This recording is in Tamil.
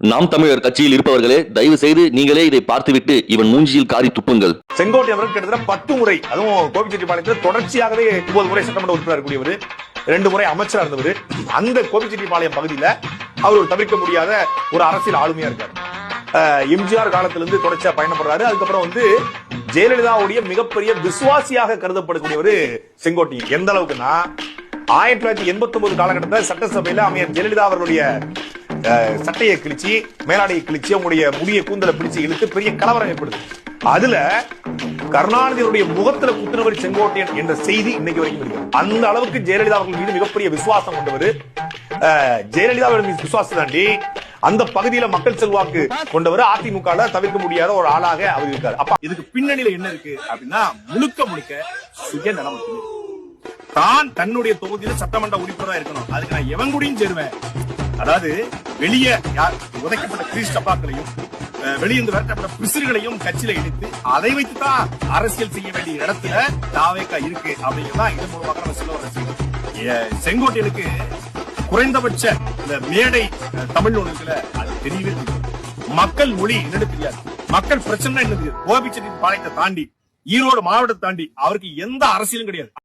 நாம் தமிழர் கட்சியில் இருப்பவர்களே தயவு செய்து நீங்களே இதை பார்த்துவிட்டு இவன் மூஞ்சியில் காரி துப்புங்கள். செங்கோட்டை அவர்கள் கிட்டத்தட்ட பத்து முறை அதுவும் கோபிச்செட்டிப்பாளையத்தில் தொடர்ச்சியாகவே ஒன்பது முறை சட்டமன்ற உறுப்பினர் இருக்கக்கூடியவர் ரெண்டு முறை அமைச்சரா இருந்தவர். அந்த கோபிச்செட்டிப்பாளையம் பகுதியில அவர் ஒரு தவிர்க்க முடியாத ஒரு அரசியல் ஆளுமையா இருக்காரு. அஹ் எம்ஜிஆர் காலத்துல இருந்து தொடர்ச்சியா பயணப்படுறாரு. அதுக்கப்புறம் வந்து ஜெயலலிதாவுடைய மிகப்பெரிய விசுவாசியாக கருதப்படக்கூடியவர் செங்கோட்டையன். எந்த அளவுக்குன்னா ஆயிரத்தி தொள்ளாயிரத்தி எண்பத்தி ஒன்பது காலகட்டத்தில் சட்டசபையில அமையர் ஜெயலலிதா அவர்களுடைய சட்டையை கிழிச்சு மேலாடையை கிழிச்சு அவங்களுடைய முடிய கூந்தலை பிடிச்சு இழுத்து பெரிய கலவரம் ஏற்படுது. அதுல கருணாநிதியுடைய முகத்துல குத்துனவர் செங்கோட்டையன் என்ற செய்தி இன்னைக்கு வரைக்கும் இருக்கு. அந்த அளவுக்கு ஜெயலலிதா அவர்கள் மீது மிகப்பெரிய விசுவாசம் கொண்டவர். அஹ், ஜெயலலிதா அவர்கள் மீது விசுவாசம் தாண்டி அந்த பகுதியில மக்கள் செல்வாக்கு கொண்டவர். அதிமுக தவிர்க்க முடியாத ஒரு ஆளாக அவர் இருக்காரு. அப்ப இதுக்கு பின்னணியில என்ன இருக்கு அப்படின்னா முழுக்க முழுக்க சுயநலம் தான் தன்னுடைய தொகுதியில சட்டமன்ற உறுப்பினரா இருக்கணும். அதுக்கு நான் எவன் கூடயும் சேருவேன். அதாவது வெளியே யார் உதைக்கப்பட்ட கிறிஸ்டப்பாக்களையும் அஹ், வெளியிருந்து விரட்டப்பட்ட பிசிறுகளையும் கட்சியில இணைத்து அதை வைத்து தான் அரசியல் செய்ய வேண்டிய இடத்துல தாவேக்கா இருக்கு அப்படிங்கிறதா இதன் மூலமாக நம்ம சொல்ல வர செங்கோட்டையனுக்கு குறைந்தபட்ச இந்த மேடை தமிழ் ஒண்ணு அது தெரியவே மக்கள் மொழி என்னன்னு தெரியாது. மக்கள் பிரச்சனை என்னது? கோபிச்செட்டி பாளையத்தை தாண்டி ஈரோடு மாவட்டத்தை தாண்டி அவருக்கு எந்த அரசியலும் கிடையாது.